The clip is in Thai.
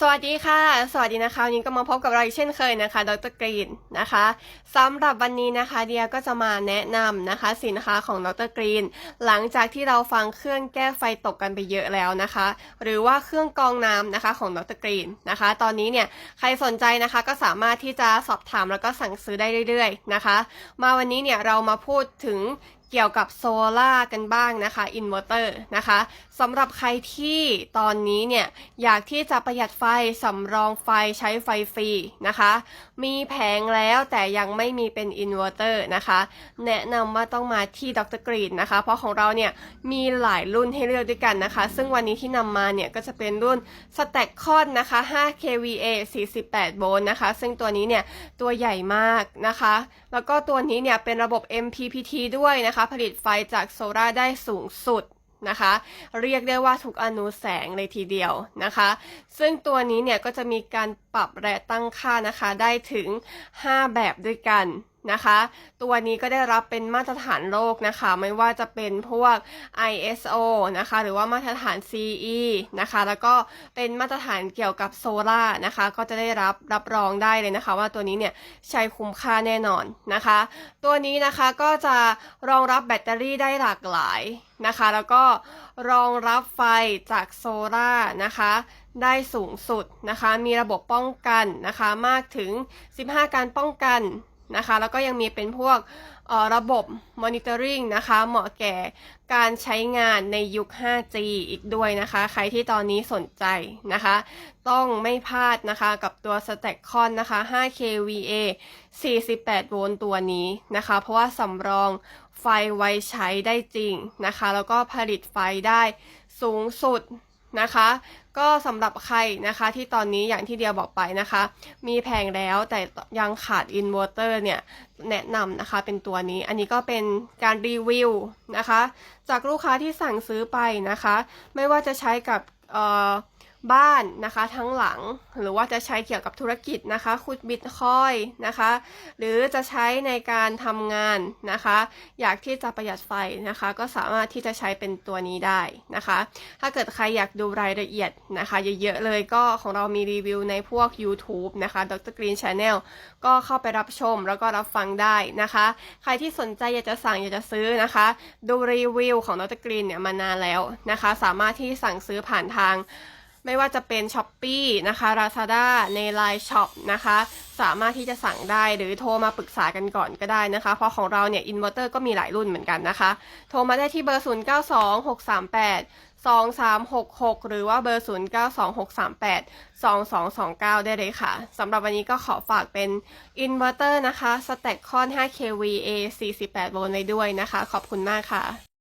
สวัสดีค่ะ สวัสดีนะคะวันนี้ก็มาพบกับเราอีกเช่นเคยนะคะ ดรกรีนนะคะสำหรับวันนี้นะคะ เดียก็จะมาแนะนำนะคะ สินค้าของดรกรีน หลังจากที่เราฟังเครื่องแก้ไฟตกกันไปเยอะแล้วนะคะ หรือว่าเครื่องกรองน้ำนะคะของดรกรีนนะคะ ตอนนี้เนี่ยใครสนใจนะคะก็สามารถที่จะสอบถามแล้วก็สั่งซื้อได้เรื่อย ๆ นะคะ มาวันนี้เนี่ยเรามาพูดถึงเกี่ยวกับโซล่ากันบ้างนะคะอินเวอร์เตอร์นะคะสำหรับใครที่ตอนนี้เนี่ยอยากที่จะประหยัดไฟสำรองไฟใช้ไฟฟรีนะคะ มีแผงแล้วแต่ยังไม่มีเป็นอินเวอร์เตอร์นะคะ แนะนำว่าต้องมาที่ดรกรีนนะคะ เพราะของเราเนี่ยมีหลายรุ่นให้เลือกด้วยกันนะคะ ซึ่งวันนี้ที่นำมาเนี่ยก็จะเป็นรุ่น Stack c o n นะคะ 5 kVA 48 โวลต์นะคะ ซึ่งตัวนี้เนี่ยตัวใหญ่มากนะคะ แล้วก็ตัวนี้เนี่ยเป็นระบบ MPPT ด้วยนะคะผลิตไฟจากโซลาร์ได้สูงสุดนะคะ เรียกได้ว่าทุกอนุแสงเลยทีเดียวนะคะ ซึ่งตัวนี้เนี่ยก็จะมีการปรับและตั้งค่านะคะได้ถึง 5 แบบด้วยกัน นะคะ ตัวนี้ก็ได้รับเป็นมาตรฐานโลกนะคะ ไม่ว่าจะเป็นพวก ISO นะคะ หรือว่ามาตรฐาน CE นะคะ แล้วก็เป็นมาตรฐานเกี่ยวกับโซล่านะคะ ก็จะได้รับรับรองได้เลยนะคะ ว่าตัวนี้เนี่ยใช้คุ้มค่าแน่นอนนะคะ ตัวนี้นะคะก็จะรองรับแบตเตอรี่ได้หลากหลายนะคะ แล้วก็รองรับไฟจากโซล่านะคะได้สูงสุดนะคะ มีระบบป้องกันนะคะ มากถึง 15 การป้องกัน นะคะ แล้วก็ยังมีเป็นพวกออระบบ monitoring นะคะ เหมาะแก่การใช้งานในยุค 5G อีกด้วยนะคะ ใครที่ตอนนี้สนใจนะคะ ต้องไม่พลาดนะคะกับตัว Stack c o n นะคะ 5kVA 48 โวลต์ตัวนี้นะคะ เพราะว่าสำรองไฟไว้ใช้ได้จริงนะคะ แล้วก็ผลิตไฟได้สูงสุด นะคะ ก็สำหรับใครนะคะที่ตอนนี้อย่างที่เดียบอกไปนะคะ มีแพงแล้วแต่ยังขาดอินเวอร์เตอร์เนี่ยแนะนำนะคะเป็นตัวนี้อันนี้ก็เป็นการรีวิวนะคะ จากลูกค้าที่สั่งซื้อไปนะคะ ไม่ว่าจะใช้กับเอ่อ บ้านนะคะทั้งหลัง หรือว่าจะใช้เกี่ยวกับธุรกิจนะคะขุดบิตคอยนะคะหรือจะใช้ในการทำงานนะคะ อยากที่จะประหยัดไฟนะคะ ก็สามารถที่จะใช้เป็นตัวนี้ได้นะคะ ถ้าเกิดใครอยากดูรายละเอียดนะคะเยอะๆเลยก็ของเรามีรีวิวในพวก YouTube นะคะ Dr. Green Channel ก็เข้าไปรับชมแล้วก็รับฟังได้นะคะ ใครที่สนใจอยากจะสั่งอยากจะซื้อนะคะ ดูรีวิวของ Dr. Green เนี่ยมานานแล้วนะคะ สามารถที่สั่งซื้อผ่านทาง ไม่ว่าจะเป็น s h อ p e e นะคะ Lazada ใน Line Shop นะคะ สามารถที่จะสั่งได้หรือโทรมาปรึกษากันก่อนก็ได้นะคะ เพราะของเราเนี่ยอินเวอร์เตอร์ก็มีหลายรุ่นเหมือนกันนะคะ โทรมาได้ที่เบอร์ 092638 2366 หรือว่าเบอร์ 092638 2229 ได้เลยค่ะ สำหรับวันนี้ก็ขอฝากเป็นอินเวอร์เตอร์นะคะ Stack Con 5 kVA 48โวลต์เลยด้วยนะคะ ขอบคุณมากค่ะ